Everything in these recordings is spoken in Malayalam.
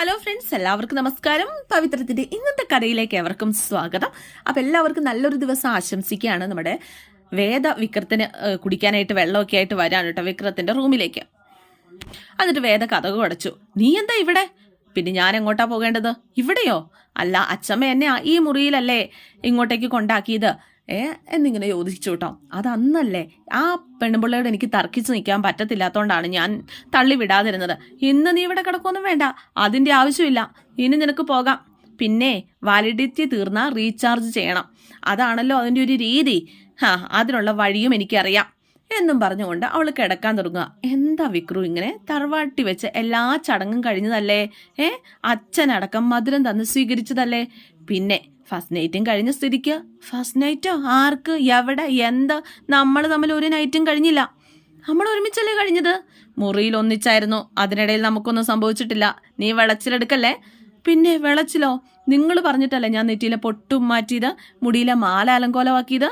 ഹലോ ഫ്രണ്ട്സ് എല്ലാവർക്കും നമസ്കാരം. പവിത്രത്തിന്റെ ഇന്നത്തെ കഥയിലേക്ക് എവർക്കും സ്വാഗതം. അപ്പൊ എല്ലാവർക്കും നല്ലൊരു ദിവസം ആശംസിക്കുകയാണ് നമ്മുടെ വേദ വിക്രത്തിന് കുടിക്കാനായിട്ട് വെള്ളമൊക്കെ ആയിട്ട് വരാൻ കേട്ടോ വിക്രത്തിന്റെ റൂമിലേക്ക്. എന്നിട്ട് വേദ കഥ അടച്ചു നീ എന്താ ഇവിടെ? പിന്നെ ഞാൻ എങ്ങോട്ടാ പോകേണ്ടത്? ഇവിടെയോ? അല്ല അച്ഛമ്മ എന്നെ ഈ മുറിയിലല്ലേ ഇങ്ങോട്ടേക്ക് കൊണ്ടാക്കിയത്. ഏ? എന്നിങ്ങനെ ചോദിച്ചു കേട്ടോ അത് അന്നല്ലേ ആ പെണ്ണുപിള്ളയോട് എനിക്ക് തർക്കിച്ച് നിൽക്കാൻ പറ്റത്തില്ലാത്തതുകൊണ്ടാണ് ഞാൻ തള്ളി വിടാതിരുന്നത് ഇന്ന് നീ ഇവിടെ കിടക്കൊന്നും വേണ്ട. അതിന്റെ ആവശ്യമില്ല. ഇനി നിനക്ക് പോകാം. പിന്നെ വാലിഡിറ്റി തീർന്നാൽ റീചാർജ് ചെയ്യണം. അതാണല്ലോ അതിന്റെ ഒരു രീതി. ഹാ അതിനുള്ള വഴിയും എനിക്കറിയാം. എന്നും പറഞ്ഞുകൊണ്ട് അവൾ കിടക്കാൻ തുടങ്ങുക. എന്താ വിക്രു ഇങ്ങനെ തറവാട്ടി വെച്ച് എല്ലാ ചടങ്ങും കഴിഞ്ഞതല്ലേ? ഏ? അച്ഛനടക്കം മധുരം തന്ന് സ്വീകരിച്ചതല്ലേ? പിന്നെ ഫസ്റ്റ് നൈറ്റും കഴിഞ്ഞ സ്ഥിതിക്ക്. ഫസ്റ്റ് നൈറ്റോ ആർക്ക് എവിടെ എന്താ? നമ്മൾ തമ്മിൽ ഒരു നൈറ്റും കഴിഞ്ഞില്ല. നമ്മൾ ഒരുമിച്ചല്ലേ കഴിഞ്ഞത്? മുറിയിൽ ഒന്നിച്ചായിരുന്നു. അതിനിടയിൽ നമുക്കൊന്നും സംഭവിച്ചിട്ടില്ല. നീ വിളച്ചിലെടുക്കല്ലേ? പിന്നെ വിളച്ചിലോ? നിങ്ങൾ പറഞ്ഞിട്ടല്ലേ ഞാൻ നെറ്റിയിലെ പൊട്ടും മാറ്റിയത്? മുടിയിലെ മാല അലങ്കോലമാക്കിയത്?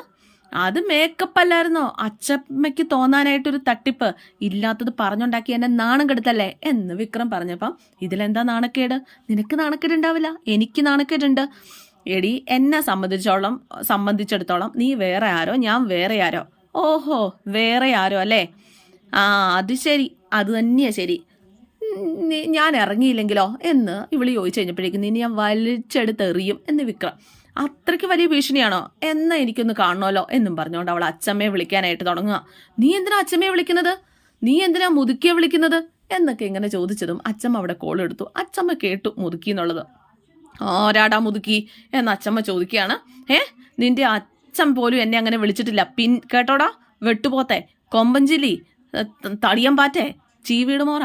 അത് മേക്കപ്പ് അല്ലായിരുന്നോ? അച്ചമ്മയ്ക്ക് തോന്നാനായിട്ടൊരു തട്ടിപ്പ്. ഇല്ലാത്തത് പറഞ്ഞുണ്ടാക്കി എന്നെ നാണം കെടുത്തല്ലേ? എന്ന് വിക്രം പറഞ്ഞപ്പം ഇതിലെന്താ നാണക്കേട്? നിനക്ക് നാണക്കേട് ഉണ്ടാവില്ല എനിക്ക് നാണക്കേടുണ്ട്. എടി എന്നെ സംബന്ധിച്ചോളം സംബന്ധിച്ചിടത്തോളം നീ വേറെ ആരോ ഞാൻ വേറെ ആരോ. ഓഹോ വേറെ ആരോ അല്ലേ? ആ അത് ശരി അത് തന്നെയാ ശരി. ഞാൻ ഇറങ്ങിയില്ലെങ്കിലോ എന്ന് ഇവിളി ചോദിച്ചു കഴിഞ്ഞപ്പോഴേക്കും നിന്നെ ഞാൻ വലിച്ചെടുത്തെറിയും എന്ന് വിക്രം. അത്രയ്ക്ക് വലിയ ഭീഷണിയാണോ? എന്നാ എനിക്കൊന്ന് കാണണമല്ലോ എന്നും പറഞ്ഞുകൊണ്ട് അവൾ അച്ഛമ്മയെ വിളിക്കാനായിട്ട് തുടങ്ങുക. നീ എന്തിനാ അച്ഛമ്മയെ വിളിക്കുന്നത്? നീ എന്തിനാ മുതുക്കിയെ വിളിക്കുന്നത്? എന്നൊക്കെ ഇങ്ങനെ ചോദിച്ചതും അച്ഛമ്മ അവിടെ കോൾ എടുത്തു. അച്ഛമ്മ കേട്ടു മുതുക്കി എന്നുള്ളത്. ആരാടാ മുതുക്കി എന്ന് അച്ഛമ്മ ചോദിക്കുകയാണ്. ഏ നിന്റെ അച്ഛൻ പോലും എന്നെ അങ്ങനെ വിളിച്ചിട്ടില്ല. പിൻ കേട്ടോടാ? വെട്ടുപോത്തെ. കൊമ്പഞ്ചിലി തടിയം പാറ്റേ. ചീവീട് മോറ.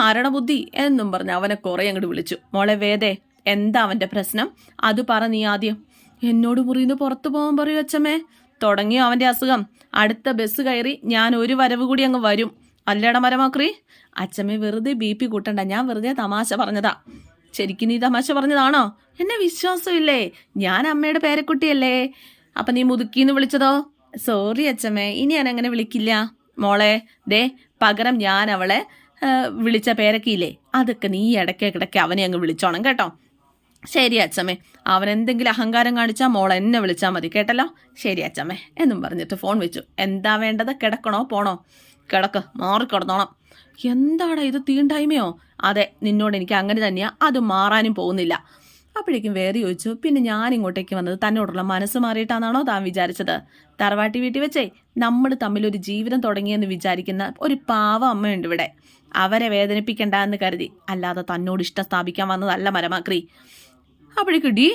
ആരണ ബുദ്ധി? എന്നും പറഞ്ഞ് അവനെ കുറെ അങ്ങോട്ട് വിളിച്ചു. മോളെ വേദേ എന്താ അവന്റെ പ്രശ്നം? അത് പറ നീ ആദ്യം. എന്നോട് മുറിന്ന് പുറത്തു പോകാൻ പറയൂ അച്ഛമ്മേ തുടങ്ങിയോ അവന്റെ അസുഖം? അടുത്ത ബസ് കയറി ഞാൻ ഒരു വരവ് കൂടി അങ്ങ് വരും. അല്ലേട മരമാക്രി? അച്ഛമ്മേ വെറുതെ ബി പി കൂട്ടണ്ട. ഞാൻ വെറുതെ തമാശ പറഞ്ഞതാ. ശരിക്കും നീ തമാശ പറഞ്ഞതാണോ? എന്നെ വിശ്വാസമില്ലേ? ഞാൻ അമ്മയുടെ പേരക്കുട്ടിയല്ലേ. അപ്പൊ നീ മുതുക്കിന്ന് വിളിച്ചതോ? സോറി അച്ഛമ്മേ ഇനി ഞാൻ അങ്ങനെ വിളിക്കില്ല. മോളെ ദേ പകരം ഞാൻ അവളെ വിളിച്ച പേരക്കിയില്ലേ? അതൊക്കെ നീ ഇടയ്ക്ക് കിടക്കെ അവനെ അങ്ങ് വിളിച്ചോണം കേട്ടോ. ശരി അച്ഛമ്മേ അവൻ എന്തെങ്കിലും അഹങ്കാരം കാണിച്ചാൽ മോൾ എന്നെ വിളിച്ചാൽ മതി കേട്ടല്ലോ? ശരി അച്ഛമ്മേ എന്നും പറഞ്ഞിട്ട് ഫോൺ വെച്ചു. എന്താ വേണ്ടത്? കിടക്കണോ? പോണോ? കിടക്ക് മാറിക്കിടന്നോണം എന്താടാ ഇത് തീണ്ടായ്മയോ? അതെ നിന്നോട് എനിക്ക് അങ്ങനെ തന്നെയാ അത് മാറാനും പോകുന്നില്ല. അപ്പോഴേക്കും വേറെ ചോദിച്ചു പിന്നെ ഞാൻ ഇങ്ങോട്ടേക്ക് വന്നത് തന്നോടുള്ള മനസ്സ് മാറിയിട്ടാണെന്നാണോ താൻ വിചാരിച്ചത്? തറവാട്ടി വീട്ടിൽ വെച്ചേ നമ്മൾ തമ്മിൽ ഒരു ജീവിതം തുടങ്ങിയെന്ന് വിചാരിക്കുന്ന ഒരു പാവ അമ്മയുണ്ട് ഇവിടെ. അവരെ വേദനിപ്പിക്കണ്ട എന്ന് കരുതി. അല്ലാതെ തന്നോട് ഇഷ്ടം സ്ഥാപിക്കാൻ വന്നതല്ല മരമാക്രി. അപ്പോഴേക്കും ഡി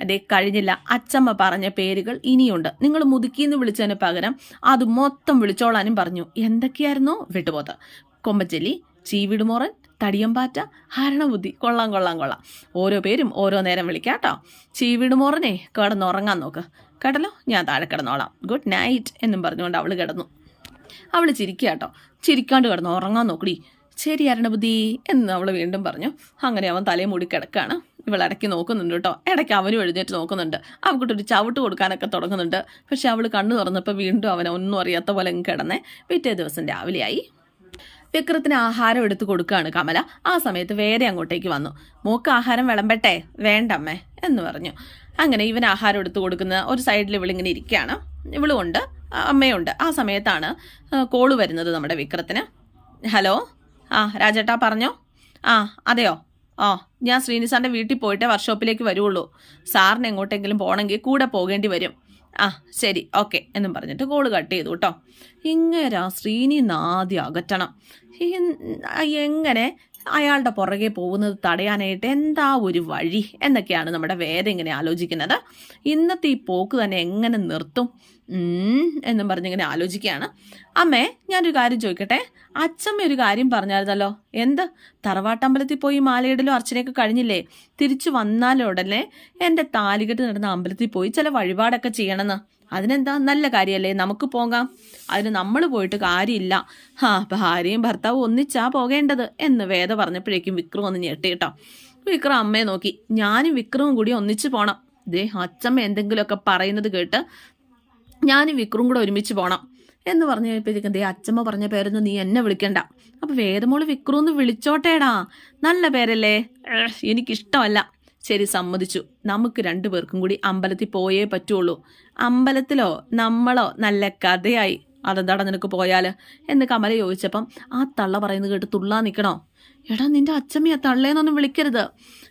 അതെ കഴിഞ്ഞില്ല. അച്ചമ്മ പറഞ്ഞ പേരുകൾ ഇനിയുണ്ട്. നിങ്ങൾ മുതുക്കിന്ന് വിളിച്ചതിന് പകരം അത് മൊത്തം വിളിച്ചോളാനും പറഞ്ഞു. എന്തൊക്കെയായിരുന്നു? വിട്ടുപോത്ത്. കൊമ്പച്ചെല്ലി ചീവിടുമോറൻ തടിയമ്പാറ്റ ഹരണബുദ്ധി. കൊള്ളാം കൊള്ളാം കൊള്ളാം. ഓരോ പേരും ഓരോ നേരം വിളിക്കാം കേട്ടോ ചീവിടുമോറനെ കിടന്നുറങ്ങാൻ നോക്ക്. കേട്ടല്ലോ? ഞാൻ താഴെ കിടന്നോളാം. ഗുഡ് നൈറ്റ് എന്നും പറഞ്ഞുകൊണ്ട് അവൾ കിടന്നു. അവൾ ചിരിക്കുക കേട്ടോ ചിരിക്കാണ്ട് കിടന്നു ഉറങ്ങാൻ നോക്കടി. ശരി അരണബുദ്ധി എന്ന് അവൾ വീണ്ടും പറഞ്ഞു. അങ്ങനെ അവൻ തലയും മൂടി കിടക്കാണ്. ഇവൾ ഇടയ്ക്ക് നോക്കുന്നുണ്ട് കേട്ടോ. ഇടയ്ക്ക് അവനും എഴുന്നേറ്റ് നോക്കുന്നുണ്ട്. അവൾക്കൊട്ടൊരു ചവിട്ട് കൊടുക്കാനൊക്കെ തുടങ്ങുന്നുണ്ട്. പക്ഷെ അവൾ കണ്ണു തുറന്നപ്പോൾ വീണ്ടും അവനൊന്നും ഒന്നും അറിയാത്ത പോലെ കിടന്നേ. പിറ്റേ ദിവസം രാവിലെയായി. വിക്രത്തിന് ആഹാരം എടുത്തു കൊടുക്കുകയാണ് കമല. ആ സമയത്ത് വേറെ അങ്ങോട്ടേക്ക് വന്നു. മൂക്ക് ആഹാരം വിളമ്പട്ടെ? വേണ്ടമ്മേ എന്ന് പറഞ്ഞു. അങ്ങനെ ഇവൻ ആഹാരം എടുത്തു കൊടുക്കുന്ന ഒരു സൈഡിൽ ഇവളിങ്ങനെ ഇരിക്കുകയാണ്. ഇവളുമുണ്ട് അമ്മയുണ്ട് ആ സമയത്താണ് കോൾ വരുന്നത് നമ്മുടെ വിക്രത്തിന്. ഹലോ? ആ രാജേട്ടാ പറഞ്ഞോ? ആ അതെയോ? ഓ ഞാൻ ശ്രീനിസാറിന്റെ വീട്ടിൽ പോയിട്ടേ വർക്ക്ഷോപ്പിലേക്ക് വരുള്ളൂ സാറിന് എങ്ങോട്ടെങ്കിലും പോകണമെങ്കിൽ കൂടെ പോകേണ്ടി വരും. ആ ശരി. ഓക്കെ. എന്നും പറഞ്ഞിട്ട് കോൾ കട്ട് ചെയ്തു കേട്ടോ ഇങ്ങനെ ശ്രീനി ആദ്യം അകറ്റണം. എങ്ങനെ അയാളുടെ പുറകെ പോകുന്നത് തടയാനായിട്ട് എന്താ ഒരു വഴി എന്നൊക്കെയാണ് നമ്മുടെ വേദ ഇങ്ങനെ ആലോചിക്കുന്നത്. ഇന്നത്തെ ഈ പോക്ക് തന്നെ എങ്ങനെ നിർത്തും? എന്നും പറഞ്ഞിങ്ങനെ ആലോചിക്കുകയാണ്. അമ്മേ ഞാനൊരു കാര്യം ചോദിക്കട്ടെ? അച്ഛമ്മ ഒരു കാര്യം പറഞ്ഞായിരുന്നല്ലോ. എന്ത്? തറവാട്ടമ്പലത്തിൽ പോയി മാലയിടലും അർച്ചനയൊക്കെ കഴിഞ്ഞില്ലേ? തിരിച്ചു വന്നാലുടനെ എന്റെ താലികെട്ട് നടന്ന അമ്പലത്തിൽ പോയി ചില വഴിപാടൊക്കെ ചെയ്യണമെന്ന്. അതിനെന്താ? നല്ല കാര്യമല്ലേ? നമുക്ക് പോകാം. അതിന് നമ്മൾ പോയിട്ട് കാര്യമില്ല. ഹാ ഭാര്യയും ഭർത്താവും ഒന്നിച്ചാ പോകേണ്ടത് എന്ന് വേദ പറഞ്ഞപ്പോഴേക്കും വിക്രം ഒന്ന് ഞെട്ടി കേട്ടോ. വിക്രം അമ്മയെ നോക്കി. ഞാനും വിക്രവും കൂടി ഒന്നിച്ചു പോണം. ദേ അച്ഛമ്മ എന്തെങ്കിലുമൊക്കെ പറയുന്നത് കേട്ട് ഞാനും വിക്രും കൂടെ ഒരുമിച്ച് പോകണം എന്ന് പറഞ്ഞു കഴിഞ്ഞപ്പോഴത്തേക്കും ദേ അച്ഛമ്മ പറഞ്ഞ പേരൊന്നും നീ എന്നെ വിളിക്കണ്ട. അപ്പൊ വേദമോൾ വിക്രു എന്ന് വിളിച്ചോട്ടേടാ. നല്ല പേരല്ലേ? എനിക്കിഷ്ടമല്ല. ശരി സമ്മതിച്ചു. നമുക്ക് രണ്ടു പേർക്കും കൂടി അമ്പലത്തിൽ പോയേ പറ്റുള്ളൂ. അമ്പലത്തിലോ നമ്മളോ നല്ല കഥയായി. അതെന്താടാ നിനക്ക് പോയാൽ? എന്ന് കമല ചോദിച്ചപ്പം ആ തള്ള പറയുന്നത് കേട്ട് തുള്ളാ നിൽക്കണോ? എടാ നിന്റെ അച്ഛമ്മയെ തള്ളേന്നൊന്നും വിളിക്കരുത്.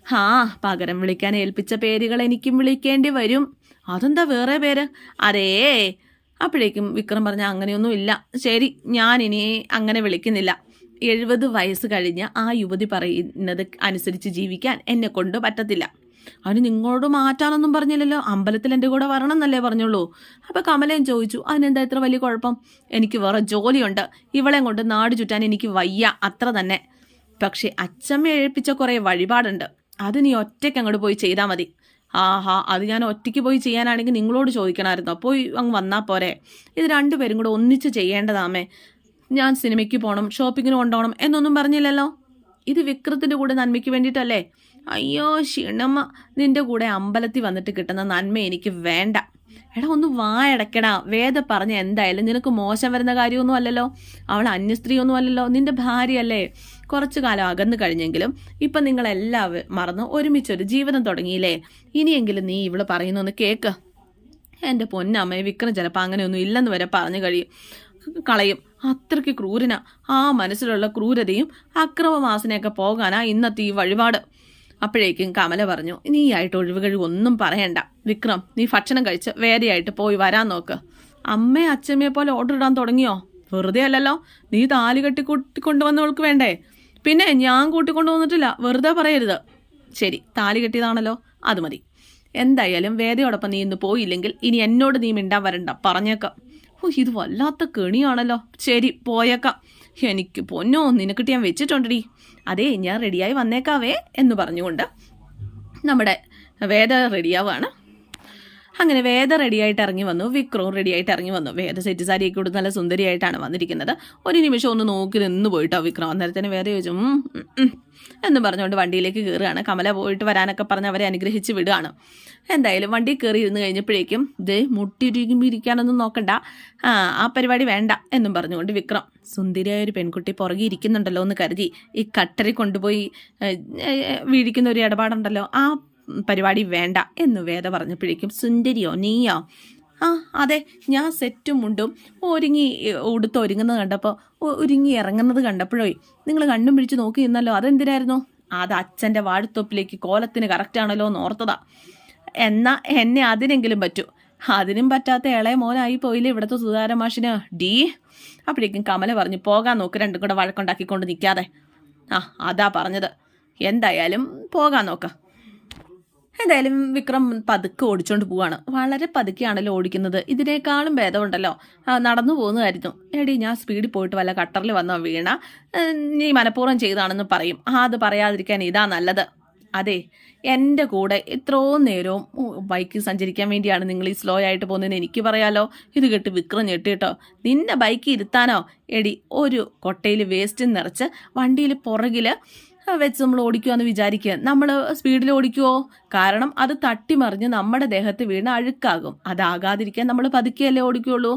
ഹാ പകരം വിളിക്കാൻ ഏൽപ്പിച്ച പേരുകൾ എനിക്കും വിളിക്കേണ്ടി വരും. അതെന്താ വേറെ പേര്? അതേ അപ്പോഴേക്കും വിക്രം പറഞ്ഞ അങ്ങനെയൊന്നും ഇല്ല. ശരി ഞാൻ ഇനി അങ്ങനെ വിളിക്കുന്നില്ല. എഴുപത് വയസ്സ് കഴിഞ്ഞ് ആ യുവതി പറയുന്നത് അനുസരിച്ച് ജീവിക്കാൻ എന്നെ കൊണ്ട് പറ്റത്തില്ല. അവന് നിങ്ങളോട് മാറ്റാനൊന്നും പറഞ്ഞില്ലല്ലോ. അമ്പലത്തിൽ എന്റെ കൂടെ വരണം എന്നല്ലേ പറഞ്ഞുള്ളൂ. അപ്പോൾ കമലയും ചോദിച്ചു അതിനെന്താ ഇത്ര വലിയ കുഴപ്പം? എനിക്ക് വേറെ ജോലിയുണ്ട്. ഇവളെയും കൊണ്ട് നാട് ചുറ്റാൻ എനിക്ക് വയ്യ അത്ര തന്നെ. പക്ഷേ അച്ചമ്മ എഴുപ്പിച്ച കുറേ വഴിപാടുണ്ട്. അത് നീ ഒറ്റയ്ക്ക് അങ്ങോട്ട് പോയി ചെയ്താൽ മതി. ആഹാ അത് ഞാൻ ഒറ്റയ്ക്ക് പോയി ചെയ്യാനാണെങ്കിൽ നിങ്ങളോട് ചോദിക്കണമായിരുന്നു. അപ്പോൾ അങ്ങ് വന്നാൽ പോരെ. ഇത് രണ്ടുപേരും കൂടെ ഒന്നിച്ച് ചെയ്യേണ്ടതാമേ. ഞാൻ സിനിമയ്ക്ക് പോകണം ഷോപ്പിങ്ങിന് കൊണ്ടുപോകണം എന്നൊന്നും പറഞ്ഞില്ലല്ലോ. ഇത് വിക്രത്തിന്റെ കൂടെ നന്മയ്ക്ക് വേണ്ടിയിട്ടല്ലേ? അയ്യോ ക്ഷീണമ്മ നിന്റെ കൂടെ അമ്പലത്തിൽ വന്നിട്ട് കിട്ടുന്ന നന്മ എനിക്ക് വേണ്ട. എടാ ഒന്ന് വായടക്കടാ. വേദ പറഞ്ഞ എന്തായാലും നിനക്ക് മോശം വരുന്ന കാര്യമൊന്നും അല്ലല്ലോ. അവൾ അന്യസ്ത്രീയൊന്നും അല്ലല്ലോ. നിന്റെ ഭാര്യയല്ലേ. കുറച്ചു കാലം അകന്നു കഴിഞ്ഞെങ്കിലും ഇപ്പം നിങ്ങളെല്ലാവരും മറന്ന് ഒരുമിച്ചൊരു ജീവിതം തുടങ്ങിയില്ലേ? ഇനിയെങ്കിലും നീ ഇവൾ പറയുന്നൊന്ന് കേക്ക്. എന്റെ പൊന്നമ്മയെ വിക്രം ചിലപ്പോൾ അങ്ങനെയൊന്നും ഇല്ലെന്ന് വരെ പറഞ്ഞു കഴിയും. കളയും. അത്രയ്ക്ക് ക്രൂരന. ആ മനസ്സിലുള്ള ക്രൂരതയും അക്രമവാസനയൊക്കെ പോകാനാ ഇന്നത്തെ ഈ വഴിപാട്. അപ്പോഴേക്കും കമല പറഞ്ഞു നീയായിട്ട് ഒഴിവുകഴിവ് ഒന്നും പറയണ്ട. വിക്രം നീ ഭക്ഷണം കഴിച്ച് വേദയായിട്ട് പോയി വരാൻ നോക്ക്. അമ്മയെ അച്ഛമ്മയെ പോലെ ഓർഡർ ഇടാൻ തുടങ്ങിയോ? വെറുതെ അല്ലല്ലോ. നീ താലി കെട്ടി കൂട്ടിക്കൊണ്ടുവന്നവൾക്ക് വേണ്ടേ? പിന്നെ ഞാൻ കൂട്ടിക്കൊണ്ടു വന്നിട്ടില്ല. വെറുതെ പറയരുത്. ശരി താലി കെട്ടിയതാണല്ലോ. അത് മതി. എന്തായാലും വേദയോടൊപ്പം നീ ഇന്ന് പോയില്ലെങ്കിൽ ഇനി എന്നോട് നീ മിണ്ടാൻ വരണ്ട. പറഞ്ഞേക്കാം. ഓ ഇത് വല്ലാത്ത കെണിയാണല്ലോ. ശരി പോയേക്കാം. എനിക്ക് പൊന്നോ നിനക്കിട്ട് ഞാൻ വെച്ചിട്ടുണ്ടടി. അതേ ഞാൻ റെഡിയായി വന്നേക്കാവേ എന്ന് പറഞ്ഞുകൊണ്ട് നമ്മുടെ വേദ റെഡിയാവാണ് അങ്ങനെ വേദ റെഡിയായിട്ട് ഇറങ്ങി വന്നു. വിക്രവും റെഡിയായിട്ട് ഇറങ്ങി വന്നു. വേദ സെറ്റ് സാരിയൊക്കെ കൊടുത്ത് നല്ല സുന്ദരിയായിട്ടാണ് വന്നിരിക്കുന്നത്. ഒരു നിമിഷം ഒന്ന് നോക്കി നിന്ന് പോയിട്ടോ വിക്രം. അന്നേരത്തിന് വേറെ ചോദിച്ചു എന്ന് പറഞ്ഞുകൊണ്ട് വണ്ടിയിലേക്ക് കയറുകയാണ് കമല പോയിട്ട് വരാനൊക്കെ പറഞ്ഞ് അവരെ അനുഗ്രഹിച്ച് വിടുകയാണ്. എന്തായാലും വണ്ടി കയറി ഇരുന്ന് കഴിഞ്ഞപ്പോഴേക്കും ഇത് മുട്ടിയിരിക്കുമ്പോൾ ഇരിക്കാനൊന്നും നോക്കണ്ട. ആ പരിപാടി വേണ്ട എന്നും പറഞ്ഞുകൊണ്ട് വിക്രം സുന്ദരിയായ ഒരു പെൺകുട്ടി പുറകെ ഇരിക്കുന്നുണ്ടല്ലോ എന്ന് കരുതി ഈ കട്ടറി കൊണ്ടുപോയി വീഴിക്കുന്ന ഒരു ഇടപാടുണ്ടല്ലോ. ആ പരിപാടി വേണ്ട എന്ന് വേദ പറഞ്ഞപ്പോഴേക്കും സുന്ദരിയോ നീയോ? ആ അതെ ഞാൻ സെറ്റും മുണ്ടും ഒരുങ്ങി ഉടുത്ത് ഒരുങ്ങുന്നത് കണ്ടപ്പോൾ ഒരുങ്ങി ഇറങ്ങുന്നത് കണ്ടപ്പോഴേ നിങ്ങൾ കണ്ണും പിടിച്ച് നോക്കി നിന്നല്ലോ അതെന്തിനായിരുന്നു? അത് അച്ഛന്റെ വാഴത്തൊപ്പിലേക്ക് കോലത്തിന് കറക്റ്റാണല്ലോ എന്ന് ഓർത്തതാ. എന്നാ എന്നെ അതിനെങ്കിലും പറ്റൂ. അതിനും പറ്റാത്ത ഇളയ മോനായി പോയില്ലേ ഇവിടുത്തെ സുധാരമാഷിന് ഡീ. അപ്പോഴേക്കും കമല പറഞ്ഞു പോകാൻ നോക്ക് രണ്ടും കൂടെ വഴക്കുണ്ടാക്കിക്കൊണ്ട് നിൽക്കാതെ. ആ അതാ പറഞ്ഞത്. എന്തായാലും പോകാൻ നോക്കാം. എന്തായാലും വിക്രം പതുക്കെ ഓടിച്ചോണ്ട് പോവാണ്. വളരെ പതുക്കെയാണല്ലോ ഓടിക്കുന്നത്. ഇതിനേക്കാളും ഭേദമുണ്ടല്ലോ. നടന്നു പോകുന്നതായിരുന്നു. എടി ഞാൻ സ്പീഡിൽ പോയിട്ട് വല്ല കട്ടറിൽ വന്നോ വീണ? നീ മനഃപൂർവം ചെയ്താണെന്ന് പറയും. ആ അത് പറയാതിരിക്കാൻ ഇതാ നല്ലത്. അതെ എന്റെ കൂടെ എത്രയോ നേരവും ബൈക്ക് സഞ്ചരിക്കാൻ വേണ്ടിയാണ് നിങ്ങൾ ഈ സ്ലോ ആയിട്ട് പോകുന്നതെന്ന് എനിക്ക് പറയാലോ? ഇത് കേട്ട് വിക്രം ഞെട്ടിട്ടോ. നിന്നെ ബൈക്ക് ഇരുത്താനോ? എടി ഒരു കൊട്ടയിൽ വേസ്റ്റ് നിറച്ച് വണ്ടിയിൽ പുറകിൽ വെച്ച് നമ്മൾ ഓടിക്കുക എന്ന് വിചാരിക്കുക. നമ്മൾ സ്പീഡിൽ ഓടിക്കുമോ കാരണം അത് തട്ടിമറിഞ്ഞ് നമ്മുടെ ദേഹത്ത് വീണ് അഴുക്കാകും. അതാകാതിരിക്കാൻ നമ്മൾ പതുക്കെയല്ലേ ഓടിക്കുകയുള്ളൂ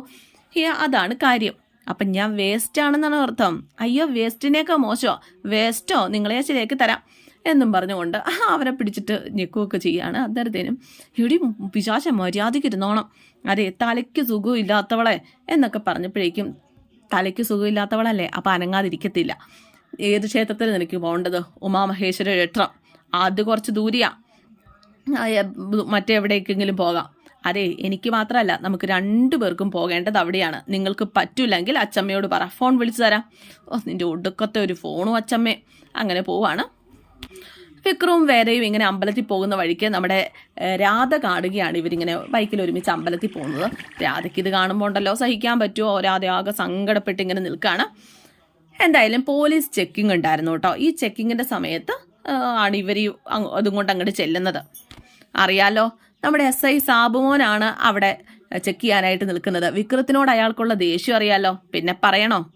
അതാണ് കാര്യം. അപ്പം ഞാൻ വേസ്റ്റ് ആണെന്നാണ് അർത്ഥം. അയ്യോ വേസ്റ്റിനേക്കാൾ മോശമോ വേസ്റ്റോ നിങ്ങളെ ശരിയാക്കി തരാം എന്നും പറഞ്ഞുകൊണ്ട് അവരെ പിടിച്ചിട്ട് ഞെക്കുകയൊക്കെ ചെയ്യുകയാണ് അന്നേരത്തേനും. എടി വിശാശ മര്യാദയ്ക്ക് ഇരുന്നോണം അതെ തലയ്ക്ക് സുഖമില്ലാത്തവളെ എന്നൊക്കെ പറഞ്ഞപ്പോഴേക്കും തലയ്ക്ക് സുഖമില്ലാത്തവളല്ലേ അപ്പം അനങ്ങാതിരിക്കത്തില്ല. ഏത് ക്ഷേത്രത്തിൽ നിനക്ക് പോകേണ്ടത്? ഉമാമഹേശ്വര ക്ഷേത്രം. അത് കുറച്ച് ദൂരെയാണ് മറ്റെവിടേക്കെങ്കിലും പോകാം. അതെ എനിക്ക് മാത്രമല്ല നമുക്ക് രണ്ടു പേർക്കും പോകേണ്ടത് അവിടെയാണ്. നിങ്ങൾക്ക് പറ്റില്ലെങ്കിൽ അച്ചമ്മയോട് പറ. ഫോൺ വിളിച്ചു തരാം. ഓ നിന്റെ ഒടുക്കത്തെ ഒരു ഫോണും അച്ചമ്മേ. അങ്ങനെ പോവാണ്. വിക്രവും വേറെയും ഇങ്ങനെ അമ്പലത്തിൽ പോകുന്ന വഴിക്ക് നമ്മുടെ രാധ കാണുകയാണ്. ഇവരിങ്ങനെ ബൈക്കിൽ ഒരുമിച്ച് അമ്പലത്തിൽ പോകുന്നത്. രാധയ്ക്ക് ഇത് കാണുമ്പോൾ ഉണ്ടല്ലോ സഹിക്കാൻ പറ്റുമോ? രാധ ആകെ സങ്കടപ്പെട്ട് ഇങ്ങനെ നിൽക്കുകയാണ് എന്തായാലും പോലീസ് ചെക്കിംഗ് ഉണ്ടായിരുന്നു കേട്ടോ ഈ ചെക്കിങ്ങിന്റെ സമയത്ത് ആണ് ഇവർ അതും കൊണ്ട് അങ്ങോട്ട് ചെല്ലുന്നത്. അറിയാലോ നമ്മുടെ എസ് ഐ സാബുമോനാണ് അവിടെ ചെക്ക് ചെയ്യാനായിട്ട് നിൽക്കുന്നത്. വിക്രത്തിനോട് അയാൾക്കുള്ള ദേഷ്യം അറിയാലോ. പിന്നെ പറയണോ?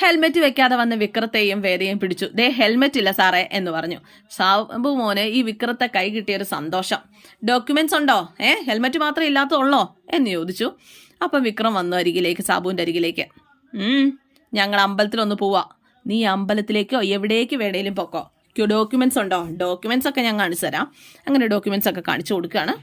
ഹെൽമെറ്റ് വെക്കാതെ വന്ന് വിക്രത്തെയും വേദയും പിടിച്ചു. ദേ ഹെൽമെറ്റ് ഇല്ല സാറേ എന്ന് പറഞ്ഞു. സാബു മോന് ഈ വിക്രത്തെ കൈ കിട്ടിയൊരു സന്തോഷം. ഡോക്യുമെന്റ്സ് ഉണ്ടോ? ഏ ഹെൽമെറ്റ് മാത്രമേ ഇല്ലാത്തതുള്ളോ? എന്ന് ചോദിച്ചു. അപ്പം വിക്രം വന്നു അരികിലേക്ക് സാബുവിന്റെ അരികിലേക്ക്. ഞങ്ങൾ അമ്പലത്തിലൊന്ന് പോവാ. നീ അമ്പലത്തിലേക്കോ എവിടേക്ക് വേണേലും പൊക്കോ. ഡോക്യുമെന്റ്സ് ഉണ്ടോ? ഡോക്യുമെന്റ്സ് ഒക്കെ ഞാൻ കാണിച്ചു തരാം. അങ്ങനെ ഡോക്യുമെന്റ്സ് ഒക്കെ കാണിച്ചു കൊടുക്കുകയാണ്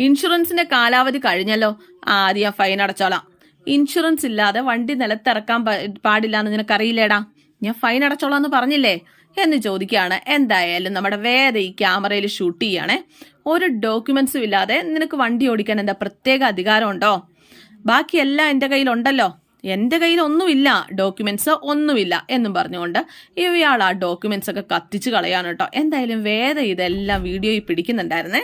ഇൻഷുറൻസിന്റെ കാലാവധി കഴിഞ്ഞല്ലോ. ആദ്യം ഫൈൻ അടച്ചോളാം. ഇൻഷുറൻസ് ഇല്ലാതെ വണ്ടി നിലത്തിറക്കാൻ പാടില്ല എന്ന് നിനക്കറിയില്ലേടാ? ഞാൻ ഫൈൻ അടച്ചോളാം എന്ന് പറഞ്ഞില്ലേ? എന്ന് ചോദിക്കുകയാണ്. എന്തായാലും നമ്മുടെ വേദ ഈ ക്യാമറയിൽ ഷൂട്ട് ചെയ്യണേ. ഒരു ഡോക്യുമെന്റ്സും ഇല്ലാതെ നിനക്ക് വണ്ടി ഓടിക്കാൻ എന്താ പ്രത്യേക അധികാരമുണ്ടോ ബാക്കിയെല്ലാം എന്റെ കയ്യിലുണ്ടല്ലോ. എന്റെ കയ്യിൽ ഒന്നുമില്ല ഡോക്യുമെന്റ്സ് ഒന്നുമില്ല എന്നും പറഞ്ഞുകൊണ്ട് ഇയാൾ ആ ഡോക്യുമെന്റ്സ് ഒക്കെ കത്തിച്ച് കളയാണ് കേട്ടോ. എന്തായാലും വേദ ഇതെല്ലാം വീഡിയോയിൽ പിടിക്കുന്നുണ്ടായിരുന്നേ.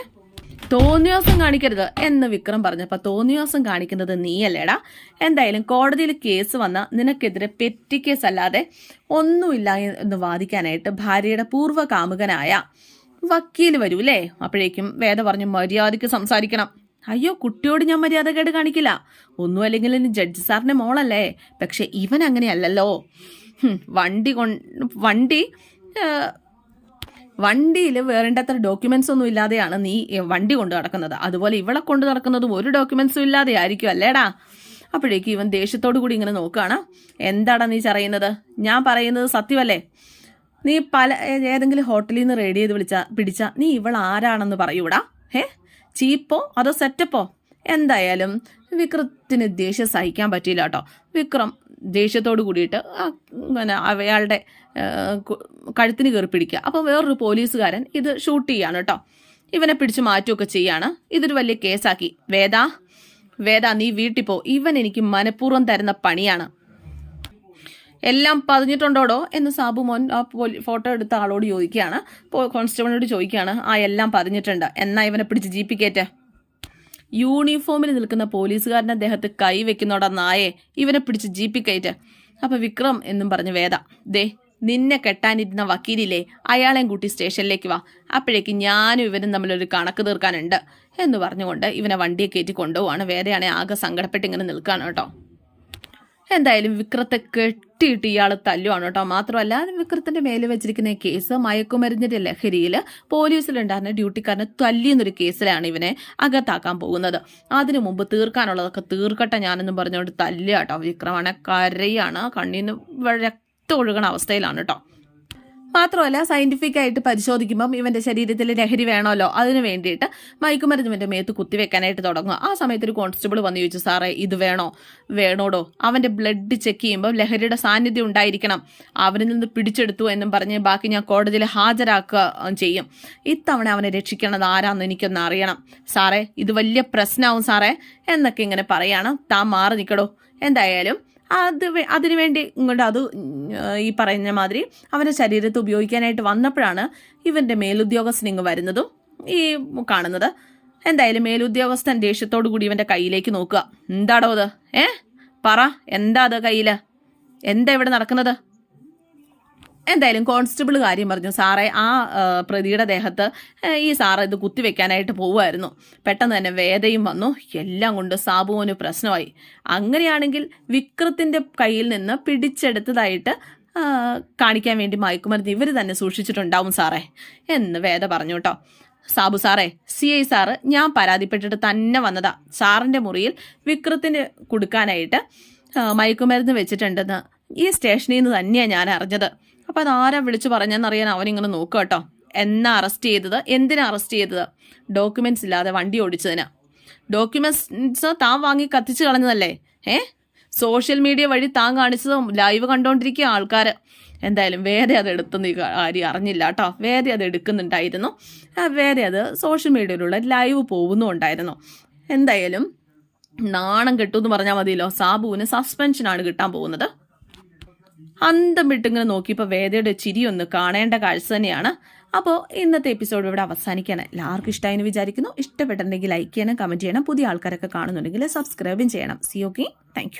തോന്നിയാസം കാണിക്കരുത് എന്ന് വിക്രം പറഞ്ഞപ്പോൾ തോന്നിയാസം കാണിക്കുന്നത് നീയല്ലേടാ. എന്തായാലും കോടതിയിൽ കേസ് വന്ന നിനക്കെതിരെ പെറ്റി കേസ് അല്ലാതെ ഒന്നുമില്ല എന്ന് വാദിക്കാനായിട്ട് ഭാര്യയുടെ പൂർവ കാമുകനായ വക്കീൽ വരൂല്ലേ? അപ്പോഴേക്കും വേദ പറഞ്ഞു മര്യാദയ്ക്ക് സംസാരിക്കണം. അയ്യോ കുട്ടിയോട് ഞാൻ മര്യാദകേട് കാണിക്കില്ല. ഒന്നും അല്ലെങ്കിൽ ജഡ്ജ് സാറിന്റെ മോളല്ലേ? പക്ഷെ ഇവൻ അങ്ങനെയല്ലല്ലോ. വണ്ടി കൊണ്ട് വണ്ടി വണ്ടിയിൽ വേറെണ്ടത്ര ഡോക്യുമെന്റ്സ് ഒന്നും ഇല്ലാതെയാണ് നീ വണ്ടി കൊണ്ട് നടക്കുന്നത്. അതുപോലെ ഇവളെ കൊണ്ട് നടക്കുന്നതും ഒരു ഡോക്യുമെന്റ്സും ഇല്ലാതെ ആയിരിക്കും അല്ലേടാ? അപ്പോഴേക്കും ഇവൻ ദേഷ്യത്തോടു കൂടി ഇങ്ങനെ നോക്കുകയാണ് എന്താടാ നീ പറയുന്നത്? ഞാൻ പറയുന്നത് സത്യമല്ലേ? നീ പല ഏതെങ്കിലും ഹോട്ടലിൽ നിന്ന് റെഡി ചെയ്ത് വിളിച്ച പിടിച്ച നീ ഇവൾ ആരാണെന്ന് പറയൂടാ? ഏ ചീപ്പോ അതോ സെറ്റപ്പോ? എന്തായാലും വിക്രത്തിന് ദേഷ്യം സഹിക്കാൻ പറ്റിയില്ല കേട്ടോ വിക്രം ദേഷ്യത്തോട് കൂടിയിട്ട് പിന്നെ അയാളുടെ കഴുത്തിന് കയറി പിടിക്കുക. അപ്പോൾ വേറൊരു പോലീസുകാരൻ ഇത് ഷൂട്ട് ചെയ്യാണ് കേട്ടോ ഇവനെ പിടിച്ച് മാറ്റുകയൊക്കെ ചെയ്യാണ്. ഇതൊരു വലിയ കേസാക്കി. വേദ വേദ നീ വീട്ടിൽ പോ. ഇവൻ എനിക്ക് മനഃപൂർവം തരുന്ന പണിയാണ്. എല്ലാം പതിഞ്ഞിട്ടുണ്ടോടോ എന്ന് സാബു മോൻ ആ ഫോട്ടോ എടുത്ത ആളോട് ചോദിക്കുകയാണ്. കോൺസ്റ്റബിളിനോട് ചോദിക്കുകയാണ്. ആ എല്ലാം പതിഞ്ഞിട്ടുണ്ട്. എന്നാ ഇവനെ പിടിച്ച് ജീപ്പിക്കേറ്റ? യൂണിഫോമിൽ നിൽക്കുന്ന പോലീസുകാരന്റെ അദ്ദേഹത്ത് കൈ വെക്കുന്നോടാ നായെ. ഇവനെ പിടിച്ച് ജീപ്പിക്കയറ്റ് അപ്പോൾ അപ്പൊ വിക്രം എന്നും പറഞ്ഞ് വേദ. ദേ നിന്നെ കെട്ടാനിരുന്ന വക്കീലില്ലേ? അയാളെയും കൂട്ടി സ്റ്റേഷനിലേക്ക് വാ. അപ്പോഴേക്ക് ഞാനും ഇവനും തമ്മിലൊരു കണക്ക് തീർക്കാനുണ്ട് എന്ന് പറഞ്ഞുകൊണ്ട് ഇവനെ വണ്ടിയെ കയറ്റി കൊണ്ടുപോവാണ്. വേദയാണെ ആകെ സങ്കടപ്പെട്ട് ഇങ്ങനെ നിൽക്കുകയാണ് കേട്ടോ. എന്തായാലും വിക്രത്തെ കെട്ടിയിട്ട് ഇയാൾ തല്ലുവാണ് കേട്ടോ. മാത്രമല്ല വിക്രത്തിന്റെ മേലെ വെച്ചിരിക്കുന്ന കേസ് മയക്കുമരുന്നിന്റെ ലഹരിയിൽ പോലീസിലുണ്ടായിരുന്ന ഡ്യൂട്ടിക്കാരനെ തല്ലിയെന്നൊരു കേസിലാണ് ഇവനെ അകത്താക്കാൻ പോകുന്നത്. അതിനു മുമ്പ് തീർക്കാനുള്ളതൊക്കെ തീർക്കട്ടെ ഞാനെന്നും പറഞ്ഞുകൊണ്ട് തല്ലുക കേട്ടോ. വിക്രമാണ് കരയാണ് കണ്ണീന്ന് രക്തം ഒഴുകണ അവസ്ഥയിലാണ് കേട്ടോ. മാത്രമല്ല സയന്റിഫിക് ആയിട്ട് പരിശോധിക്കുമ്പം ഇവന്റെ ശരീരത്തിൽ ലഹരി വേണമല്ലോ അതിന് വേണ്ടിയിട്ട് മയക്കുമരുന്ന് ഇവന്റെ മേത്ത് കുത്തിവെക്കാനായിട്ട് തുടങ്ങുക. ആ സമയത്ത് ഒരു കോൺസ്റ്റബിൾ വന്ന് ചോദിച്ചു സാറേ ഇത് വേണോ? വേണോടോ. അവന്റെ ബ്ലഡ് ചെക്ക് ചെയ്യുമ്പോൾ ലഹരിയുടെ സാന്നിധ്യം ഉണ്ടായിരിക്കണം. അവനിൽ നിന്ന് പിടിച്ചെടുത്തു എന്നും പറഞ്ഞ് ബാക്കി ഞാൻ കോടതിയിൽ ഹാജരാക്കുക ചെയ്യും. ഇത്തവണ അവനെ രക്ഷിക്കണത് ആരാന്ന് എനിക്കൊന്ന് അറിയണം. സാറേ ഇത് വലിയ പ്രശ്നമാവും സാറേ എന്നൊക്കെ ഇങ്ങനെ പറയാണ്. താൻ മാറി നിൽക്കടോ എന്തായാലും അത് അതിനു വേണ്ടി ഇങ്ങോട്ട് അത് ഈ പറയുന്ന മാതിരി അവന്റെ ശരീരത്ത് ഉപയോഗിക്കാനായിട്ട് വന്നപ്പോഴാണ് ഇവന്റെ മേലുദ്യോഗസ്ഥൻ ഇങ്ങ് വരുന്നതും ഈ കാണുന്നത്. എന്തായാലും മേലുദ്യോഗസ്ഥൻ ദേഷ്യത്തോടു കൂടി ഇവന്റെ കയ്യിലേക്ക് നോക്കുക. എന്താടോ അത്? ഏ? പറ എന്താ അത് കയ്യിൽ എന്താ ഇവിടെ നടക്കുന്നത്? എന്തായാലും കോൺസ്റ്റബിൾ കാര്യം പറഞ്ഞു. സാറേ ആ പ്രതിയുടെ ദേഹത്ത് ഈ സാറ് ഇത് കുത്തിവെക്കാനായിട്ട് പോവുമായിരുന്നു. പെട്ടെന്ന് തന്നെ വേദയും വന്നു. എല്ലാം കൊണ്ട് സാബുവിന് പ്രശ്നമായി. അങ്ങനെയാണെങ്കിൽ വിക്രത്തിന്റെ കയ്യിൽ നിന്ന് പിടിച്ചെടുത്തതായിട്ട് കാണിക്കാൻ വേണ്ടി മയക്കുമരുന്ന് ഇവർ തന്നെ സൂക്ഷിച്ചിട്ടുണ്ടാവും സാറേ എന്ന് വേദ പറഞ്ഞു കേട്ടോ. സാബു സാറേ സി ഐ സാറ് ഞാൻ പരാതിപ്പെട്ടിട്ട് തന്നെ വന്നതാ. സാറിന്റെ മുറിയിൽ വിക്രത്തിന് കൊടുക്കാനായിട്ട് മയക്കുമരുന്ന് വെച്ചിട്ടുണ്ടെന്ന് ഈ സ്റ്റേഷനിൽ നിന്ന് തന്നെയാണ് ഞാൻ അറിഞ്ഞത്. അപ്പം അതാരാ വിളിച്ചു പറഞ്ഞെന്നറിയാൻ അവനിങ്ങനെ നോക്കുക കേട്ടോ. എന്നാ അറസ്റ്റ് ചെയ്തത്? എന്തിനാ അറസ്റ്റ് ചെയ്തത്? ഡോക്യുമെന്റ്സ് ഇല്ലാതെ വണ്ടി ഓടിച്ചതിന്. ഡോക്യുമെന്റ്സ് താൻ വാങ്ങി കത്തിച്ചു കളഞ്ഞതല്ലേ? ഏ? സോഷ്യൽ മീഡിയ വഴി താൻ കാണിച്ചതും ലൈവ് കണ്ടുകൊണ്ടിരിക്കുക ആൾക്കാർ എന്തായാലും വേറെ അത് എടുത്തെന്ന് ഈ കാര്യം അറിഞ്ഞില്ല കേട്ടോ. വേറെ അത് എടുക്കുന്നുണ്ടായിരുന്നു. വേറെ അത് സോഷ്യൽ മീഡിയയിലുള്ള ലൈവ് പോകുന്നുണ്ടായിരുന്നു. എന്തായാലും നാണം കിട്ടുമെന്ന് പറഞ്ഞാൽ മതിയല്ലോ. സാബുവിന് സസ്പെൻഷനാണ് കിട്ടാൻ പോകുന്നത്. അന്തം വിട്ടിങ്ങനെ നോക്കിയപ്പോൾ വേദയുടെ ചിരി ഒന്ന് കാണേണ്ട കാഴ്ച തന്നെയാണ്. അപ്പോൾ ഇന്നത്തെ എപ്പിസോഡ് ഇവിടെ അവസാനിക്കാണ് എല്ലാവർക്കും ഇഷ്ടമായി വിചാരിക്കുന്നു. ഇഷ്ടപ്പെട്ടിട്ടുണ്ടെങ്കിൽ ലൈക്ക് ചെയ്യണം കമന്റ് ചെയ്യണം. പുതിയ ആൾക്കാരൊക്കെ കാണുന്നുണ്ടെങ്കിൽ സബ്സ്ക്രൈബും ചെയ്യണം. C okay thank